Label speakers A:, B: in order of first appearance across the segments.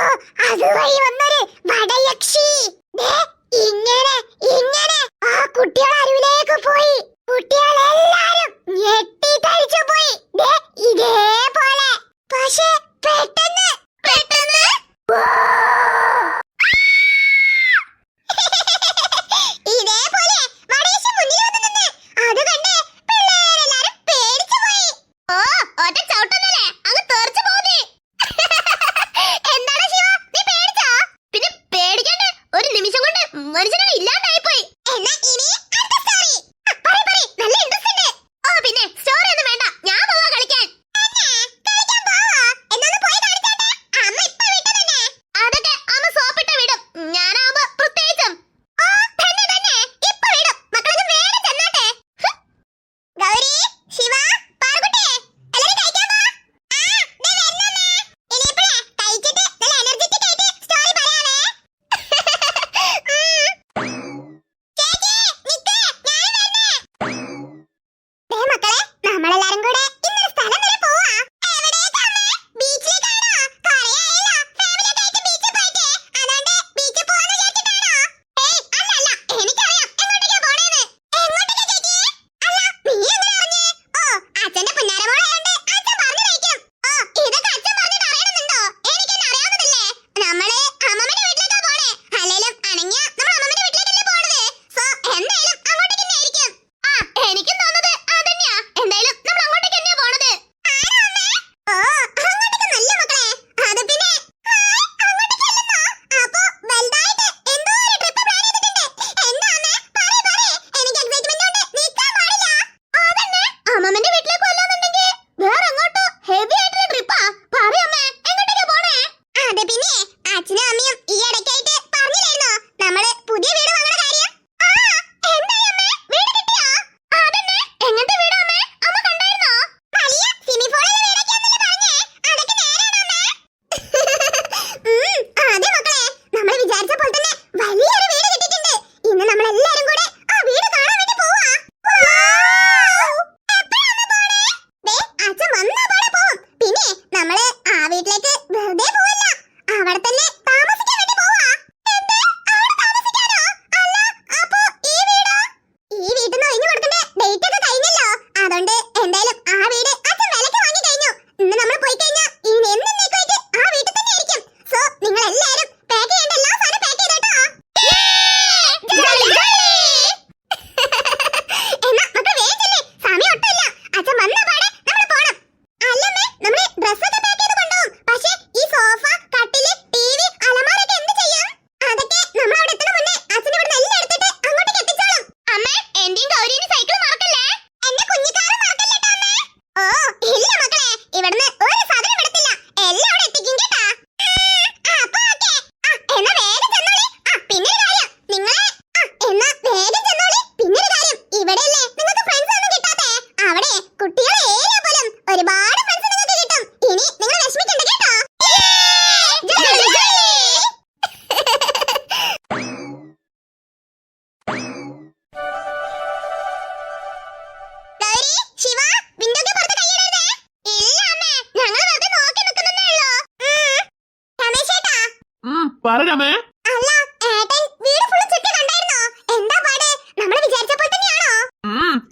A: അയ്യോ അതുവഴി വന്നൊരു വടയക്ഷി. ഇങ്ങനെ ഇങ്ങനെ. ആ കുട്ടികൾ അരുവിലേക്ക് പോയി. കുട്ടികളെല്ലാരും ഞെട്ടി തരിച്ചു പോയി. ഇതേപോലെ. പക്ഷെ പെട്ടെന്ന് പെട്ടെന്ന്. la असं बोलतो ना
B: പറരമേ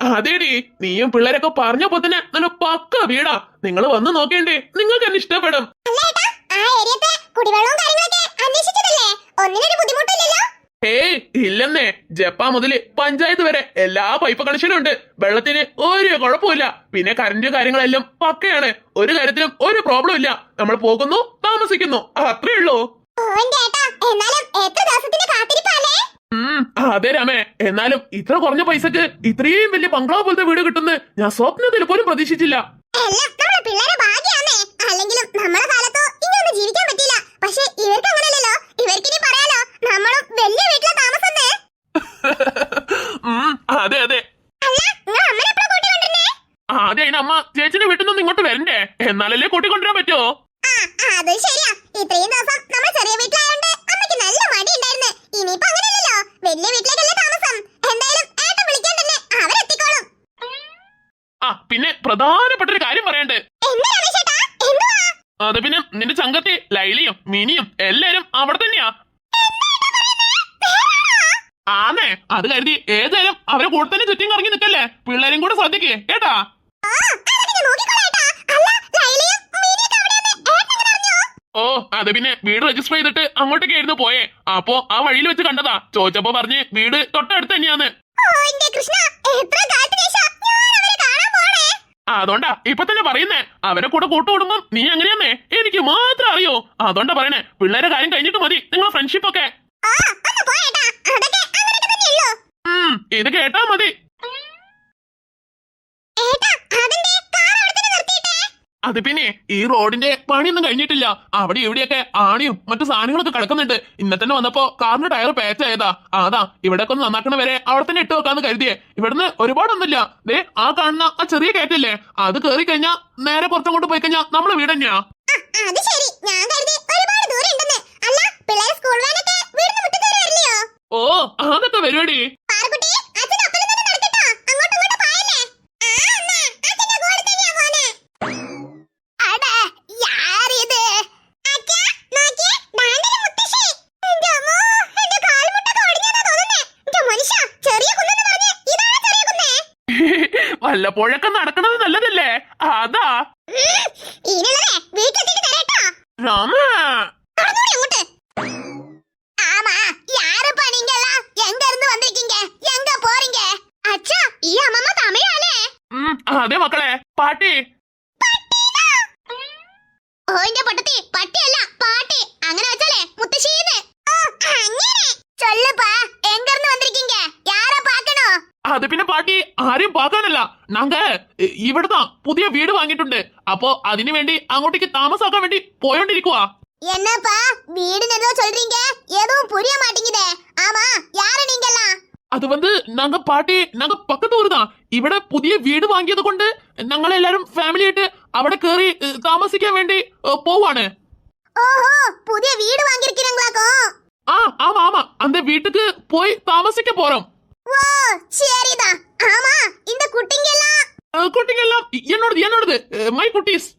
B: അതേടി. നീയും പിള്ളേരൊക്കെ പറഞ്ഞപ്പോ തന്നെ നല്ല പക്ക വീടാ. നിങ്ങൾ വന്ന് നോക്കേണ്ടേ. നിങ്ങൾക്ക് തന്നെ ഇഷ്ടപ്പെടും. ഏയ് ഇല്ലെന്നേ. ജപ്പാൻ മുതൽ പഞ്ചായത്ത് വരെ എല്ലാ പൈപ്പ് കണക്ഷനും ഉണ്ട്. വെള്ളത്തിന് ഒരു കുഴപ്പമില്ല പിന്നെ കറന്റ് കാര്യങ്ങളെല്ലാം പക്കയാണ്. ഒരു കാര്യത്തിലും ഒരു പ്രോബ്ലം ഇല്ല. നമ്മൾ പോകുന്നു താമസിക്കുന്നു. അത്രേ ഉള്ളൂ. അതെ രാമേ. എന്നാലും ഇത്ര കുറഞ്ഞ പൈസക്ക് ഇത്രയും വലിയ ബംഗ്ലാവ് പോലത്തെ വീട് കിട്ടുന്നത് ഞാൻ സ്വപ്നത്തിൽ പോലും പ്രതീക്ഷിച്ചില്ല. അമ്മ ചേച്ചിന്റെ വീട്ടിൽ നിന്ന് ഇങ്ങോട്ട് വരണ്ടേ? എന്നാലല്ലേ കൂട്ടിക്കൊണ്ടുവരാൻ പറ്റുമോ പിന്നെ പ്രധാനപ്പെട്ട ഒരു കാര്യം പറയണ്ടേ. അത് പിന്നെ നിന്റെ സംഘത്തെ ലൈലിയും മിനിയും എല്ലാരും അവിടെ തന്നെയാ. ആന്നേ അത് കരുതി ഏതായാലും അവരെ കൂടെ തന്നെ ചുറ്റും കറങ്ങി നിക്കല്ലേ? പിള്ളേരും കൂടെ ശ്രദ്ധിക്കേ കേട്ടാ? ഓ അത് പിന്നെ വീട് രജിസ്റ്റർ ചെയ്തിട്ട് അങ്ങോട്ടേക്ക് ആയിരുന്നു പോയേ. അപ്പോ ആ വഴിയിൽ വെച്ച് കണ്ടതാ. ചോദിച്ചപ്പോ പറഞ്ഞ് വീട് തൊട്ടടുത്ത് തന്നെയാന്ന്.
A: കൃഷ്ണ എത്ര കാട്ടുദേശാ
B: അതുകൊണ്ടാ ഇപ്പൊ തന്നെ പറയുന്നേ അവരെ കൂടെ കൂട്ടുകൂടുമ്പം നീ അങ്ങനെയെന്നേ എനിക്ക് മാത്രം അറിയോ? അതുകൊണ്ടാ പറയണേ പിള്ളേരെ കാര്യം കഴിഞ്ഞിട്ട് മതി നിങ്ങളെ ഫ്രണ്ട്ഷിപ്പ് ഒക്കെ. ഇത് കേട്ടാ മതി.
A: ഏട്ടാ, അതിന്റെ കാർ അവിടെ നിർത്തിയിട്ടേ?
B: അത് പിന്നെ ഈ റോഡിന്റെ പണിയൊന്നും കഴിഞ്ഞിട്ടില്ല. അവിടെ ഇവിടെയൊക്കെ ആണിയും മറ്റു സാധനങ്ങളൊക്കെ കിടക്കുന്നുണ്ട്. ഇന്നെ തന്നെ വന്നപ്പോ കാറിന്റെ ടയർ പേച്ചായതാ അതാ ഇവിടെയൊക്കെ ഒന്ന് നന്നാക്കണ വരെ അവിടെ തന്നെ ഇട്ട് വെക്കാന്ന് കരുതിയേ. ഇവിടുന്ന് ഒരുപാടൊന്നുമില്ല. ദേ ആ കാണുന്ന ആ ചെറിയ കയറ്റല്ലേ അത് കേറി കഴിഞ്ഞാ നേരെ പുറത്തങ്ങോട്ട് പോയി കഴിഞ്ഞാ നമ്മളെ വീട് തന്നെയാ.
A: അത് ശരി. ഞാൻ കരുതി ഒരുപാട് ദൂരം ഉണ്ടെന്ന്. അല്ല, സ്കൂൾ വാനൊക്കെ വീടിന് മുറ്റത്ത് വരില്ലയോ?
B: ഓ അതൊക്കെ പരിപാടി വല്ലപ്പോഴൊക്കെ നടക്കുന്നത് നല്ലതല്ലേ? അതാ. രാമ. അതെ മക്കളെ. പാട്ടി.
A: പൊട്ടത്തി പട്ടിയല്ല പാട്ടി. അങ്ങനെ വെച്ചാലേ മുത്തശ്ശീന്ന്. അങ്ങനെ. ചൊല്ലപ്പാ എങ്കർന്ന് വന്നിരിക്കീങ്ക. வந்திருக்கீங்க யார பார்க்கணும்
B: അത് പിന്നെ പാട്ടി ആരെയും പാക്കാനല്ല ഞങ്ങ ഇവിടുന്ന് പുതിയ വീട് വാങ്ങിയിട്ടുണ്ട് അപ്പോ അതിനു വേണ്ടി അങ്ങോട്ടേക്ക് താമസാക്കാൻ വേണ്ടി പോയോണ്ടിരിക്കുവാ
A: என்னப்பா வீடுன்னு ஏதோ சொல்றீங்க எதுவும் புரிய மாட்டேங்குதே ஆமா யாரு நீங்கெல்லாம்
B: അത് വന്ന് ഞങ്ങ പാട്ടി ഞങ്ങ പക്കത്ത് ഊരുതാ ഇവിടെ പുതിയ വീട് വാങ്ങിയത് കൊണ്ട് ഞങ്ങളെല്ലാരും ഫാമിലി ആയിട്ട് അവിടെ കേറി ഏ, താമസിക്കാൻ വേണ്ടി ഏ, പോവാണ്
A: ஓஹோ புதிய வீடு வாங்கியிருக்கிறீங்களாக்கும்
B: ആ ആമാ ആമാ അന്ത വീട്ടുക്ക് പോയി താമസിക്ക പോറോം
A: ஓ சரிதான் ஆமா இந்த குட்டிங்க எல்லாம்
B: ഏ, കുട്ടിക്കെല്ലാം എന്നോടത് എന്നോടത് മൈ കുട്ടീസ്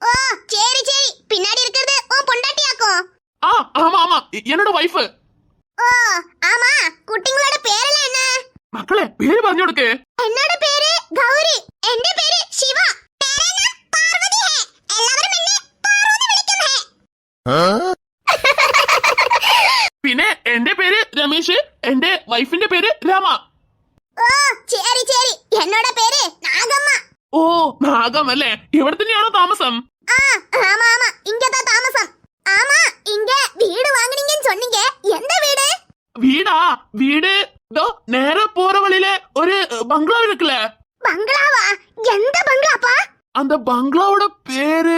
A: ஓ சரி சரி பின்னாடி இருக்கிறது உன் பொண்டாட்டியாக்கும்
B: ആ ആമാ ആമാ എന്നോട് വൈഫ്
A: ஓ ஆமா குட்டிங்களோட பேரெல்லாம் என்ன
B: മക്കളെ പേര് പറഞ്ഞു കൊടുക്ക്
A: என்னோட பேரு கௌரி എന്റെ പേര് ശിവ പേരെന്നാ പാർവതി ഹേ എല്ലാവരും
B: വൈഫിന്റെ പേര് രമ
A: ഓ ശരി ശരി എന്നോട് പേര് നാഗമ്മ
B: ഓ നാഗം അല്ലേ ഇവിടെ തന്നെയാണോ താമസം
A: ആ ആമാ ആമാ ഇങ്ങതാ താമസം ആമാ ഇങ്ങ വീട് വാങ്ങണீங்கன்னு சொன்னீங்க. எந்த வீடு?
B: வீடா? வீடு? இதோ நேர போற வழியில ஒரு பங்களா இருக்குல்ல.
A: பங்களாவா? எந்த பங்களாப்பா?
B: அந்த பங்களாவோட பேரு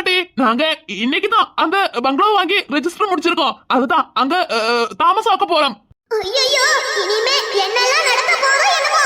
B: பாட்டி நாங்க இன்னைக்கு தான் அந்த பங்களா வாங்கி ரெஜிஸ்டர் முடிச்சிருக்கோம். அதுதான் அங்க அஹ், ஆக்க போறோம்.
A: ஐயோ இனிமே என்னெல்லாம் நடக்க போகுது என்னமோ